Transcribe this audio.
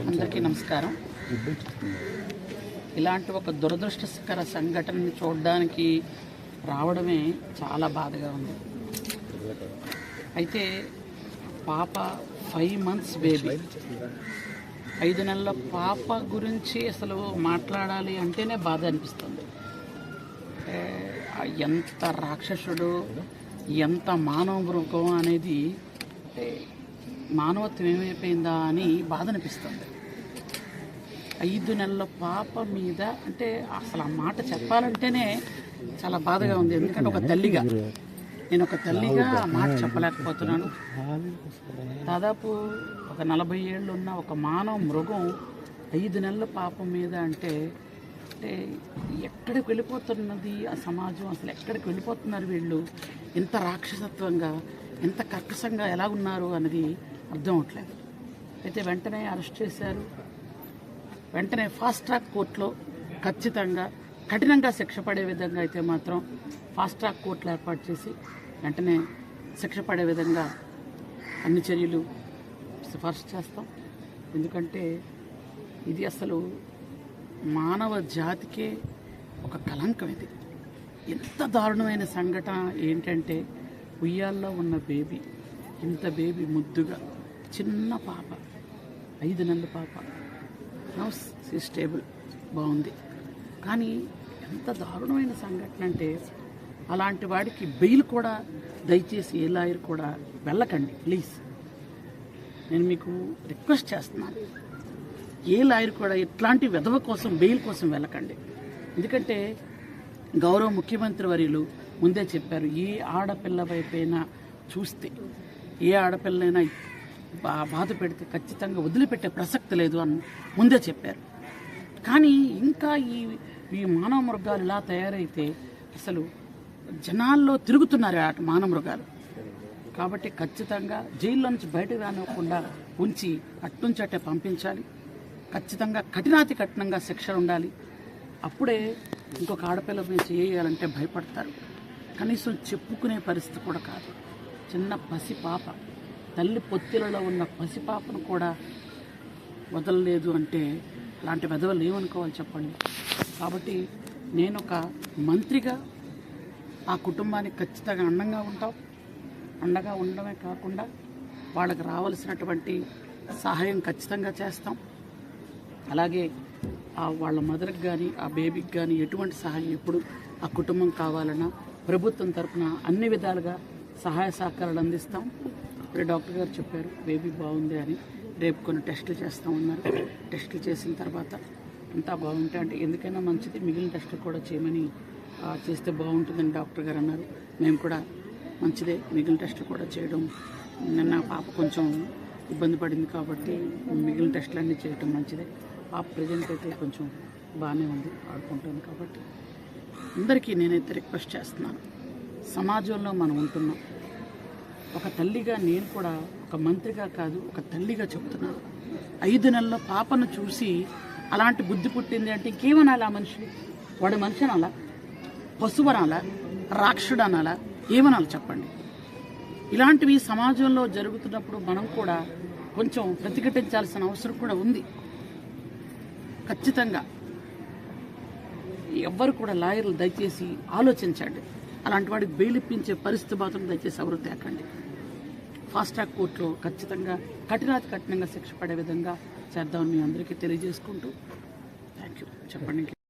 అందరికీ నమస్కారం. ఇలాంటి ఒక దురదృష్టకర సంఘటనని చూడడానికి రావడమే చాలా బాధగా ఉంది. అయితే పాప ఫైవ్ మంత్స్ బేబీ ఐదు నెలల పాప గురించి అసలు మాట్లాడాలి అంటేనే బాధ అనిపిస్తుంది. ఎంత రాక్షసుడు ఎంత మానవ మృగం అనేది మానవత్వం ఏమైపోయిందా అని బాధ అనిపిస్తుంది. ఐదు నెలల పాప మీద అంటే అసలు ఆ మాట చెప్పాలంటేనే చాలా బాధగా ఉంది. ఎందుకంటే ఒక తల్లిగా. నేను ఒక తల్లిగా మాట చెప్పలేకపోతున్నాను. దాదాపు ఒక నలభై ఏళ్ళు ఉన్న ఒక మానవ మృగం ఐదు నెలల పాప మీద అంటే అంటే ఎక్కడికి వెళ్ళిపోతున్నది ఆ సమాజం? అసలు ఎక్కడికి వెళ్ళిపోతున్నారు వీళ్ళు? ఎంత రాక్షసత్వంగా ఎంత కర్కశంగా ఎలా ఉన్నారు అన్నది అర్థం అవట్లేదు. అయితే వెంటనే అరెస్ట్ చేశారు. వెంటనే ఫాస్ట్ ట్రాక్ కోర్టులో ఖచ్చితంగా కఠినంగా శిక్ష పడే విధంగా అయితే మాత్రం ఫాస్ట్ ట్రాక్ కోర్టులు ఏర్పాటు చేసి వెంటనే శిక్ష పడే విధంగా అన్ని చర్యలు సిఫార్సు చేస్తాం. ఎందుకంటే ఇది అసలు మానవ జాతికే ఒక కలంకం ఇది. ఎంత దారుణమైన సంఘటన ఏంటంటే ఉయ్యాల్లో ఉన్న బేబీ ఇంత బేబీ ముద్దుగా చిన్న పాప ఐదు నెలల పాప. నౌస్ సీ స్టేబుల్ బాగుంది. కానీ ఎంత దారుణమైన సంఘటన అంటే అలాంటి వాడికి బెయిల్ కూడా దయచేసి ఏ లాయర్ కూడా వెళ్ళకండి ప్లీజ్. నేను మీకు రిక్వెస్ట్ చేస్తున్నాను. ఏ లాయర్ కూడా ఇట్లాంటి విధవ కోసం బెయిల్ కోసం వెళ్ళకండి. ఎందుకంటే గౌరవ ముఖ్యమంత్రి వర్యులు ముందే చెప్పారు ఏ ఆడపిల్ల వైపైనా చూస్తే ఏ ఆడపిల్లైనా బా- బాధ పెడితే ఖచ్చితంగా వదిలిపెట్టే ప్రసక్తి లేదు అని ముందే చెప్పారు. కానీ ఇంకా ఈ ఈ మానవ మృగాలు ఇలా తయారైతే అసలు జనాల్లో తిరుగుతున్నారు ఆ మానవ కాబట్టి ఖచ్చితంగా జైల్లో నుంచి బయటకు రానివ్వకుండా ఉంచి అట్నుంచి అట్టే పంపించాలి. ఖచ్చితంగా కఠినాతి కఠినంగా శిక్షలు ఉండాలి. అప్పుడే ఇంకొక ఆడపిల్ల మీద చేయాలంటే భయపడతారు. కనీసం చెప్పుకునే పరిస్థితి కూడా కాదు. చిన్న పసి పాప తల్లి పొత్తిలలో ఉన్న పసిపాపను కూడా వదలలేదు అంటే అలాంటి వెధవలు ఏమనుకోవాలి చెప్పండి. కాబట్టి నేను ఒక మంత్రిగా ఆ కుటుంబానికి ఖచ్చితంగా అండంగా ఉంటాం. అండగా ఉండడమే కాకుండా వాళ్ళకి రావాల్సినటువంటి సహాయం ఖచ్చితంగా చేస్తాం. అలాగే ఆ వాళ్ళ మదర్కి కానీ ఆ బేబీకి కానీ ఎటువంటి సహాయం ఎప్పుడు ఆ కుటుంబం కావాలన్నా ప్రభుత్వం తరఫున అన్ని విధాలుగా సహాయ సహకారాలు అందిస్తాం. ఇప్పుడు డాక్టర్ గారు చెప్పారు బేబీ బాగుంది అని. రేపు కొన్ని టెస్టులు చేస్తామన్నారు. టెస్టులు చేసిన తర్వాత అంతా బాగుంటాయి అంటే ఎందుకైనా మంచిది మిగిలిన టెస్టులు కూడా చేయమని చేస్తే బాగుంటుందని డాక్టర్ గారు అన్నారు. మేము కూడా మంచిదే మిగిలిన టెస్టులు కూడా చేయడం. నిన్న పాప కొంచెం ఇబ్బంది పడింది కాబట్టి మిగిలిన టెస్టులు అన్నీ చేయడం మంచిదే. పాప ప్రజెంట్ అయితే కొంచెం బాగానే ఉంది ఆడుకుంటుంది కాబట్టి. అందరికీ నేనైతే రిక్వెస్ట్ చేస్తున్నాను. సమాజంలో మనం ఉంటున్నాం. ఒక తల్లిగా నేను కూడా ఒక మంత్రిగా కాదు ఒక తల్లిగా చెప్తున్నాను. ఐదు నెలల పాపను చూసి అలాంటి బుద్ధి పుట్టింది అంటే ఇంకేమనాలి ఆ మనిషి వాడు మనిషి అనాలా? పశువనాలా రాక్షుడు అనాలా ఏమనాలి చెప్పండి? ఇలాంటివి సమాజంలో జరుగుతున్నప్పుడు మనం కూడా కొంచెం ప్రతిఘటించాల్సిన అవసరం కూడా ఉంది. ఖచ్చితంగా. ఎవ్వరు కూడా లాయర్లు దయచేసి ఆలోచించండి. అలాంటి వాడికి బెయిల్ ఇప్పించే పరిస్థితి మాత్రం దయచేసి ఎవరు తేకండి. ఫాస్ట్ ట్రాక్ కోర్టులో ఖచ్చితంగా కఠినాతి కఠినంగా శిక్ష పడే విధంగా చేద్దామని మీ అందరికీ తెలియజేసుకుంటూ థ్యాంక్ యూ చెప్పండి.